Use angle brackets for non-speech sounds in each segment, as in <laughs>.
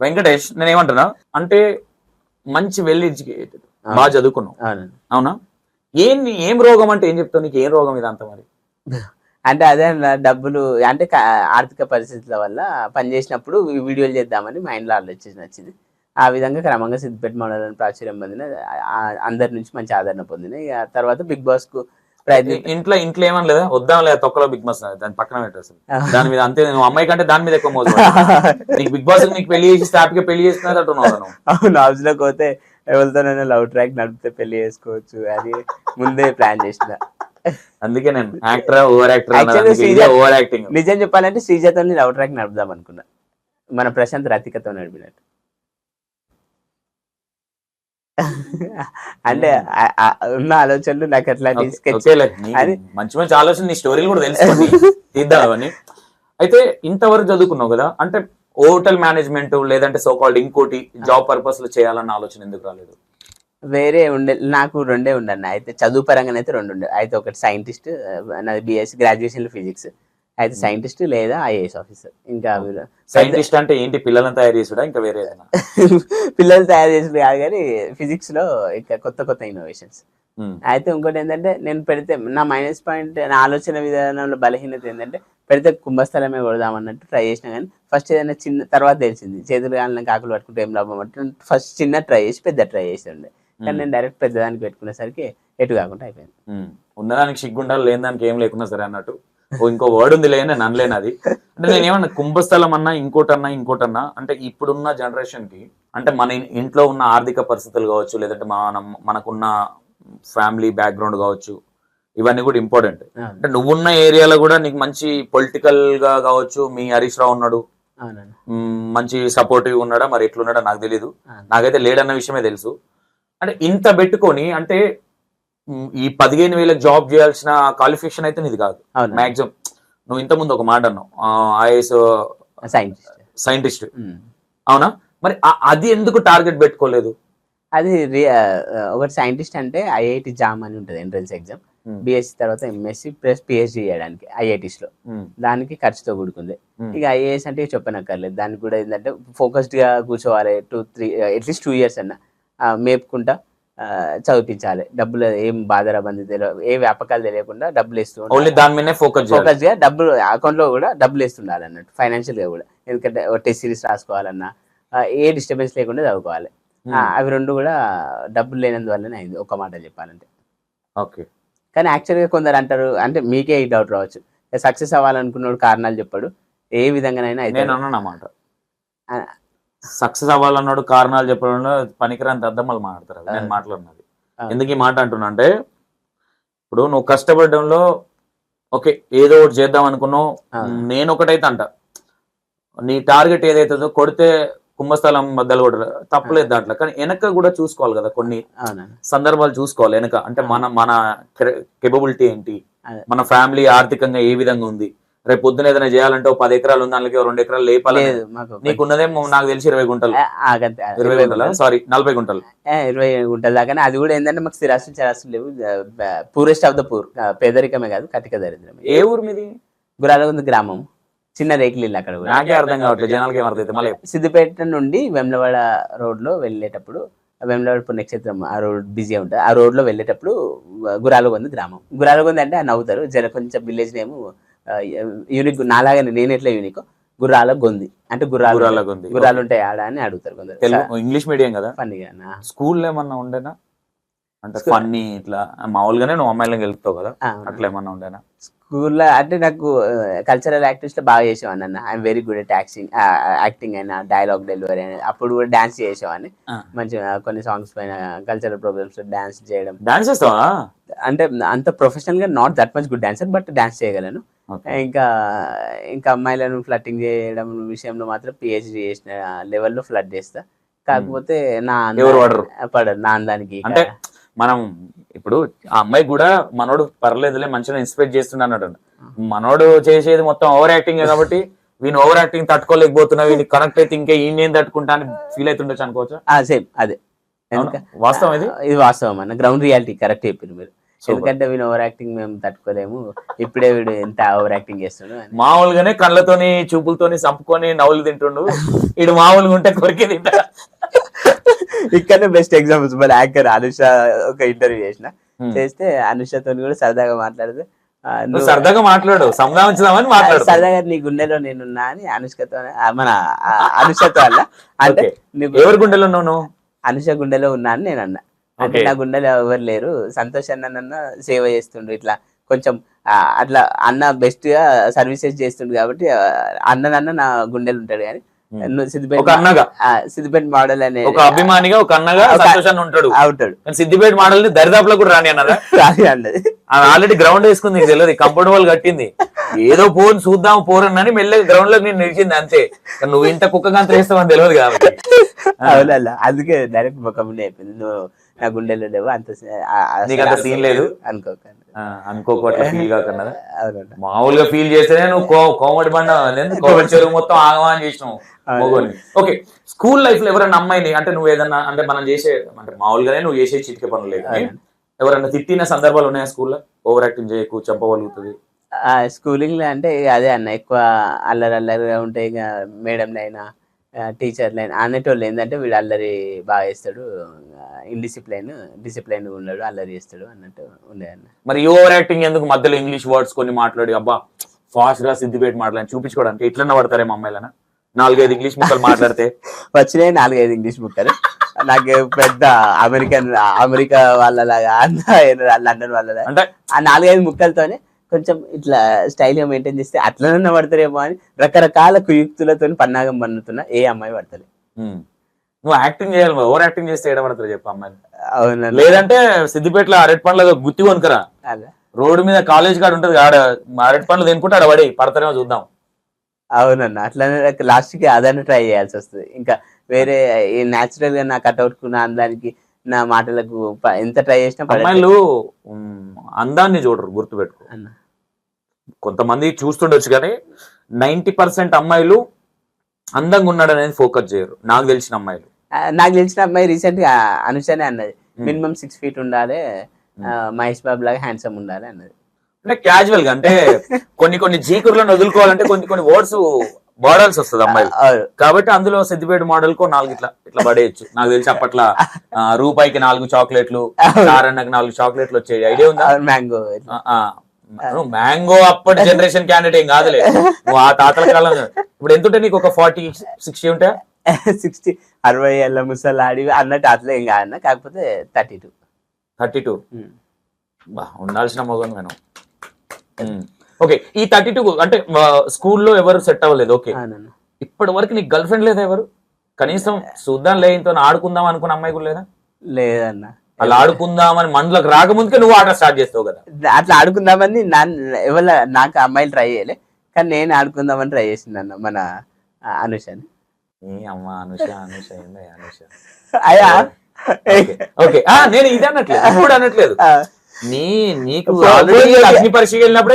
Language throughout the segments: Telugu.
వెంకటేష్ నేను ఏమంటున్నా అంటే మంచి వెల్ ఎడ్యుకేటెడ్. బాగా చదువుకున్నావు. అవునా. ఏం ఏం రోగం అంటే ఏం చెప్తావు? నీకు ఏం రోగం ఇదంతా మరి? అంటే అదే డబ్బులు అంటే ఆర్థిక పరిస్థితుల వల్ల పని చేసినప్పుడు ఈ వీడియోలు చేద్దామని మైండ్లో ఆలోచన వచ్చింది ఆ విధంగా క్రమంగా సిద్దిపేట మండలం ప్రాచుర్యం పొందిన అందరి నుంచి మంచి ఆదరణ పొందిన. ఇక తర్వాత బిగ్ బాస్కు ఇంట్లో ఇంట్లో ఏమని లేదా? వద్దాం లేదా? తొక్కలో బిగ్ బాస్ దాని పక్కన పెట్టేసి దాని మీద అంతే నువ్వు అమ్మాయి కంటే దాని మీద ఎక్కువ మోజు పడ్డావు. నీకు బిగ్ బాస్ నీకు పెళ్ళి చేసి స్టాప్గా పెళ్ళి చేస్తున్నారు అంటున్నావు అవును హౌస్లోకి పోతే ఎవరితోనైనా లవ్ ట్రాక్ నడిపితే పెళ్ళి చేసుకోవచ్చు. అది ముందే ప్లాన్ చేసిన. అందుకే నేను actor over actor over acting. నిజం చెప్పాలంటే శ్రీజతో లవ్ ట్రాక్ నడుపుదాం అనుకున్నా. మన ప్రశాంత్ రతికతో నడిపినట్టు. <laughs> అంటే ఆ ఉన్న ఆలోచనలు నాకు అది- మంచి మంచి ఆలోచన నీ స్టోరీలు కూడా తెలుసుకోండి <laughs> తీద్దాం అవన్నీ. అయితే ఇంతవరకు చదువుకున్నావు కదా అంటే హోటల్ మేనేజ్మెంట్ లేదంటే సో కాల్డ్ ఇంకోటి జాబ్ పర్పస్లో చేయాలన్న ఆలోచన ఎందుకు రాలేదు? వేరే ఉండే నాకు రెండే ఉండన్న. అయితే చదువు పరంగానే అయితే రెండు ఉండే. అయితే ఒకటి సైంటిస్ట్ నాది బిఎస్సి గ్రాడ్యుయేషన్ ఫిజిక్స్ అయితే సైంటిస్ట్ లేదా ఐఏఎస్ ఆఫీసర్ ఇంకా సైంటిస్ట్ అంటే ఏంటి? పిల్లలను తయారు చేసుడా? ఇంకా వేరే <laughs> పిల్లలు తయారు చేసింది కాదు కానీ ఫిజిక్స్లో ఇంకా కొత్త కొత్త ఇన్నోవేషన్స్ ఉమ్, అయితే ఇంకోటి ఏంటంటే నేను పెడితే నా మైనస్ పాయింట్ నా ఆలోచన విధానంలో బలహీనత ఏంటంటే పెడితే కుంభస్థలమే కొడదాం అన్నట్టు ట్రై చేసిన కానీ ఫస్ట్ ఏదైనా చిన్న తర్వాత తెలిసింది. చేతులు కాళ్ళని కాకులు పట్టుకుంటే ఏం లాభం? అంటే ఫస్ట్ చిన్న ట్రై చేసి పెద్ద ట్రై చేసి ఉండే కానీ నేను డైరెక్ట్ పెద్దదానికి పెట్టుకునేసరికి ఎటు కాకుండా అయిపోయింది. ఉన్నదానికి సిగ్గుండాలి లేని దానికి ఏం లేకున్నా సరే అన్నట్టు. ఇంకో వర్డ్ ఉంది లేని నేను అనలేను అది. అంటే నేను ఏమన్నా కుంభస్థలం అన్నా ఇంకోటన్నా ఇంకోటన్నా అంటే ఇప్పుడున్న జనరేషన్కి అంటే మన ఇంట్లో ఉన్న ఆర్థిక పరిస్థితులు కావచ్చు లేదంటే మన మనకున్న ఫ్యామిలీ బ్యాక్గ్రౌండ్ కావచ్చు ఇవన్నీ కూడా ఇంపార్టెంట్ అంటే నువ్వున్న ఏరియాలో కూడా నీకు మంచి పొలిటికల్గా కావచ్చు మీ హరీష్ రావు ఉన్నాడు. మంచి సపోర్టివ్ ఉన్నాడా మరి ఎట్లున్నాడా నాకు తెలియదు. నాకైతే లేడన్న విషయమే తెలుసు. అంటే ఇంత పెట్టుకొని అంటే ఈ పదిహేను వేల జాబ్ చేయాల్సిన క్వాలిఫికేషన్ అయితే నీది కాదు. మాక్సిమం నువ్వు ఇంత ముందు ఒక మాట అన్నావు. ఐఏఎస్ సైంటిస్ట్ అవునా? మరి అది ఎందుకు టార్గెట్ పెట్టుకోలేదు? అది ఒకటి సైంటిస్ట్ అంటే ఐఐటి జామ్ అని ఉంటుంది ఎంట్రన్స్ ఎగ్జామ్. బిఎస్సి తర్వాత ఎంఎస్సి ప్లస్ పిహెచ్డి చేయడానికి ఐఐటీస్లో దానికి ఖర్చుతో కూడుకుంది. ఇక ఐఏఎస్ అంటే చెప్పనక్కర్లేదు. దానికి కూడా ఏంటంటే ఫోకస్డ్గా కూర్చోవాలి. Two three at least two years అన్న. మేపుకుంటా. చదివించాలి డబ్బులు ఏం బాధరబంది తెలియ ఏ వ్యాపకాలు తెలియకుండా డబ్బులు ఇస్తూ ఓన్లీ దాని మీదనే ఫోకస్ ఫోకస్గా డబ్బులు అకౌంట్లో కూడా డబ్బులు ఇస్తుండాలి అన్నట్టు. ఫైనాన్షియల్గా కూడా. ఎందుకంటే టెస్ట్ సిరీస్ రాసుకోవాలన్నా ఏ డిస్టర్బెన్స్ లేకుండా చదువుకోవాలి. ఆ, అవి రెండు కూడా డబ్బులు లేనందువల్లనే అయింది. ఒక మాట చెప్పాలంటే. ఓకే కానీ యాక్చువల్గా కొందరు అంటారు అంటే మీకే ఈ డౌట్ రావచ్చు. సక్సెస్ అవ్వాలనుకున్నాడు కారణాలు చెప్పాడు. ఏ విధంగానైనా అయితే అన్నమాట. సక్సెస్ అవ్వాలన్నాడు కారణాలు చెప్పడంలో పనికిరాని అద్దమ్మలు మాట్లాడతారు నేను. మాట్లాడినది. ఎందుకు ఈ మాట అంటున్నా అంటే ఇప్పుడు నువ్వు కష్టపడడంలో ఓకే ఏదో ఒకటి చేద్దాం అనుకున్నావు. నేను ఒకటైతే అంట. నీ టార్గెట్ ఏదైతుందో కొడితే కుంభస్థలం బద్దలు కొట్టరు తప్పలేదు దాంట్లో. కానీ వెనక కూడా చూసుకోవాలి కదా కొన్ని సందర్భాలు చూసుకోవాలి వెనక. అంటే మన మన కెపబిలిటీ ఏంటి. మన ఫ్యామిలీ ఆర్థికంగా ఏ విధంగా ఉంది? రేపు పొద్దున ఏదైనా చేయాలంటే పది ఎకరాలు ఉంది దానికి రెండు ఎకరాలు లేపాలి నీకు ఉన్నదేమో నాకు తెలిసి ఇరవై గుంటలు. ఇరవై గుంటల? సారీ నలభై గుంటలు. ఇరవై గుంటల దాకా అది కూడా ఏంటంటే మాకు స్థిరాస్తులు చరాస్తులు లేవు. పూరెస్ట్ ఆఫ్ ద పూర్ పేదరికమే కాదు కటిక దరిద్రమే. ఏ ఊరు మీది? గురాలగుంది గ్రామం. చిన్న రేకులు ఇల్లు అక్కడ కూడా. నాకే అర్థం కావట్లేదు జనాలకి మళ్ళీ సిద్దిపేట నుండి వెమ్లవాడ రోడ్లో వెళ్ళేటప్పుడు వెమ్లవాడ పుణ్యక్షేత్రం ఆ రోడ్ బిజీ ఉంటుంది. ఆ రోడ్లో వెళ్ళేటప్పుడు గురాలగొంది గ్రామం. గురాలగొంది అంటే ఆ నవ్వుతారు. జర కొంచెం విలేజ్ నేమ్ యూనిక్ నాలాగానే నేను ఎట్లా యూనిక్ గుర్రాల గొంది. అంటే గుర్రాలు ఉంది గుర్రాలు ఉంటాయి ఆడ అని అడుగుతారు కొందరు. ఇంగ్లీష్ మీడియం కదా? ఫన్నీగా స్కూల్ ఏమన్నా ఉండేనా? అంటే ఫన్నీ ఇట్లా మామూలుగానే నువ్వు అమ్మాయిలను గెలుపుతావు కదా? అట్లా ఏమన్నా ఉండేనా? స్కూల్లో అంటే నాకు కల్చరల్ యాక్టివిటీస్లో బాగా చేసేవాడిని అన్న. I'm very good at acting acting అయినా డైలాగ్ డెలివరీ అయినా అప్పుడు కూడా డాన్స్ చేసేవాడిని. మంచిగా కొన్ని సాంగ్స్ పైన కల్చరల్ ప్రోగ్రామ్స్ డాన్స్ చేయడం. డాన్స్ చేస్తావా? అంటే అంత ప్రొఫెషనల్గా not that much good dancer but dance చేయగలను. ఇంకా ఇంకా అమ్మాయిలను ఫ్లట్టింగ్ చేయడం విషయంలో మాత్రం పిహెచ్డి చేసిన లెవెల్లో ఫ్లడ్ చేస్తా. కాకపోతే నా ఎవరు పడరు? పడరు నా అందానికి అంటే మనం ఇప్పుడు ఆ అమ్మాయి కూడా మనోడు పర్లేదులే మంచిగా ఇన్స్పైర్ చేస్తున్నాడు మనోడు చేసేది మొత్తం ఓవర్ యాక్టింగ్ కాబట్టి వీని ఓవర్ యాక్టింగ్ తట్టుకోలేకపోతున్నా వీని కనెక్ట్ అయితే ఇంకా ఈయన తట్టుకుంటా అని ఫీల్ అవుతుండొచ్చు అనుకోవచ్చు? సేమ్ అదే. వాస్తవం ఇది? ఇది వాస్తవం అన్న. గ్రౌండ్ రియాలిటీ కరెక్ట్ చెప్పారు మీరు. ఎందుకంటే వీళ్ళు ఓవర్ యాక్టింగ్ మేము తట్టుకోలేము. ఇప్పుడే వీడు ఎంత ఓవర్ యాక్టింగ్ చేస్తుండు అని. మామూలుగానే కళ్ళతోని చూపులతోని చంపుకొని నవ్వులు తింటుండు. ఇడు మామూలుగా ఉంటే కొరికే తింటా. ఇక్కడనే బెస్ట్ ఎగ్జాంపుల్స్ మన యాంకర్ అనుష ఒక ఇంటర్వ్యూ చేసిన. Hmm. చేస్తే అనుషతో కూడా సరదాగా మాట్లాడితే నువ్వు సరదాగా మాట్లాడు. సంధానించుదామని మాట్లాడు. సరదాగా నీ గుండెలో నేనున్నా అని అనుష్కతో మన అనుషతో అంటే ఎవరి గుండెలో ఉన్నావు నువ్వు? అనుష గుండెలో ఉన్నా అని నేను అన్నా అంటే. నా గుండెలో ఎవరు లేరు. సంతోష్ అన్న సేవ చేస్తుండు ఇట్లా. కొంచెం అట్లా అన్న బెస్ట్గా సర్వీసెస్ చేస్తుండు కాబట్టి అన్ననన్న నా గుండెలు ఉంటాడు కానీ సిద్దిపేట అన్నగా? మోడల్ అనే ఒక అభిమానిగా ఒక అన్నగా సంతోషాన్ని ఉంటాడు. అవుతాడు కానీ సిద్దిపేట మోడల్ని దరిదాపులో కూడా రాని అన్నారా? రాని అన్నది. ఆల్రెడీ గ్రౌండ్ వేసుకుంది తెలియదు. కంపౌండ్ వాల్ కట్టింది. ఏదో పోను చూద్దాం పోరన్నని మెల్లగా గ్రౌండ్లోకి నేను నిలిచింది అంతే. నువ్వు ఇంత కుక్క గంత వేస్తావని తెలియదు కాబట్టి అందుకే డైరెక్ట్ ముఖం అయిపోయింది. నువ్వు నా గుండెలో లేవు. అంత నీకు అంత scene లేదు? అనుకోకండి. ఆ, అనుకోకట్ల ఫీల్ <laughs> కాకుండా అవునన్నా మామూలుగా ఫీల్ చేస్తేనే నువ్వు కోమటి బండ చెరువు <laughs> మొత్తం ఆగమని చేసినావు ఓకే స్కూల్ లైఫ్లో ఎవరైనా అమ్మాయిని అంటే నువ్వు ఏదన్నా అంటే మనం చేసే అంటే మామూలుగానే నువ్వు చేసే చిటికే పనులు లేదు. ఎవరైనా తిట్టిన సందర్భాలు ఉన్నాయా స్కూల్లో ఓవర్ యాక్టింగ్ చేయకు చంపగలుగుతుంది. స్కూలింగ్లో అంటే అదే అన్న ఎక్కువ అల్లరి అల్లరిగా ఉంటాయి ఇక మేడంలు అయినా టీచర్లు అనేటోళ్ళు ఏంటంటే వీడు అల్లరి బాగా చేస్తాడు ఇండిసిప్లైన్ డిసిప్లైన్ ఉన్నాడు అల్లరి చేస్తాడు అన్నట్టు ఉండే అన్న మరి ఓవర్ యాక్టింగ్ ఎందుకు మధ్యలో ఇంగ్లీష్ వర్డ్స్ కొన్ని మాట్లాడి అబ్బా ఫాస్ట్గా సిద్దిపేట మాట్లాడి చూపించుకోవడానికి ఎట్లన్నా పడతారేమో అమ్మాయిలనా? నాలుగైదు ఇంగ్లీష్ ముక్కలు మాట్లాడితే. <laughs> వచ్చినాయి నాలుగైదు ఇంగ్లీష్ బుక్కలు నాకు పెద్ద అమెరికన్ అమెరికా వాళ్ళలాగా <laughs> అన్న లండన్ వాళ్ళలాగా. అంటే ఆ నాలుగైదు ముక్కలతోనే కొంచెం ఇట్లా స్టైల్గా మెయింటైన్ చేస్తే అట్లనన్నా పడతారేమో అని రకరకాల కుయుక్తులతో పన్నాగం పన్నుతున్నా ఏ అమ్మాయి పడతలే. నువ్వు యాక్టింగ్ చేయాలి ఓవర్ యాక్టింగ్ చేస్తే ఏడ పడతారు చెప్పు అమ్మాయిలు అవునన్నా లేదంటే సిద్దిపేటలో అరటి పండ్ల గుత్తి కొనుకరా రోడ్డు మీద కాలేజ్ కాడ ఉంటది ఆడ అరటి పండ్లు తినుకుంటే ఆడ పడి పడతారేమో చూద్దాం. అవునన్నా అట్లనే లాస్ట్కి అదన్న ట్రై చేయాల్సి వస్తుంది. ఇంకా వేరే న్యాచురల్గా నా కట్అవుట్ నా అందానికి నా మాటలకు ఎంత ట్రై చేసినా. అమ్మాయిలు అందాన్ని చూడరు గుర్తుపెట్టుకో. కొంతమంది చూస్తుండొచ్చు కానీ నైన్టీ పర్సెంట్ అమ్మాయిలు అందంగా ఉన్నాడు అనేది ఫోకస్ చేయరు. నాకు తెలిసిన అమ్మాయిలు. నాకు తెలిసిన అమ్మాయి రీసెంట్గా అనుషానే అన్నది. మినిమం సిక్స్ ఫీట్ ఉండాలి మహేష్ బాబు లాగా హ్యాండ్సమ్ ఉండాలి అన్నది. అంటే క్యాజువల్గా అంటే <laughs> కొన్ని కొన్ని జీకుర్లను వదులుకోవాలంటే కొన్ని కొన్ని వర్డ్స్ వాడాల్సి వస్తుంది అమ్మాయిలు. కాబట్టి అందులో సిద్దిపేట మోడల్ కో నాలుగు ఇట్లా ఇట్లా పడేయచ్చు. నాకు తెలిసి అప్పట్లో రూపాయికి నాలుగు చాక్లెట్లు నారన్నకి నాలుగు చాక్లెట్లు వచ్చేది ఐడియా ఉందా? మ్యాంగో మ్యాంగో అప్పటి జనరేషన్ క్యాండిడేట్ ఏం కాదులే. నువ్వు ఆ తాతల కాలం ఇప్పుడు ఎంత ఉంటే నీకు ఒక ఫార్టీ సిక్స్టీ ఉంటే <laughs> సిక్స్టీ అరవై ఏళ్ళ ముసలాడి అన్నట్టు అట్లా ఏం కాదన్న కాకపోతే థర్టీ టూ. Thirty two. ఉండాల్సిన మొగం నేను ఓకే ఈ థర్టీ టూ అంటే స్కూల్లో ఎవరు సెట్ అవ్వలేదు ఓకే ఇప్పటి వరకు నీకు గర్ల్ ఫ్రెండ్ లేదా ఎవరు? కనీసం చూద్దాం లే ఇంతో ఆడుకుందాం అనుకున్న అమ్మాయి కూడా లేదా? లేదన్న. అలా ఆడుకుందాం అని మనలోకి రాకముందుకే నువ్వు ఆట స్టార్ట్ చేస్తావు కదా. అట్లా ఆడుకుందామని ఎవరు నాకు అమ్మాయిలు ట్రై చేయలే. కానీ నేను ఆడుకుందామని ట్రై చేసింది అన్న మన అనుషని అమ్మ అనుష అనుష అనుష? అయ్యా. ఓకే ఆ నేను ఇది అనట్లేదు ఇప్పుడు అనట్లేదు. నీ నీకు ఆల్రెడీ వెళ్ళినప్పుడే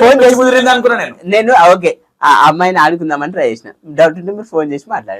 అనుకున్నా నేను. నేను ఓకే. ఆ అమ్మాయిని ఆడుకుందామని ట్రై చేసిన. డౌట్ ఉంటే మీరు ఫోన్ చేసి మాట్లాడండి.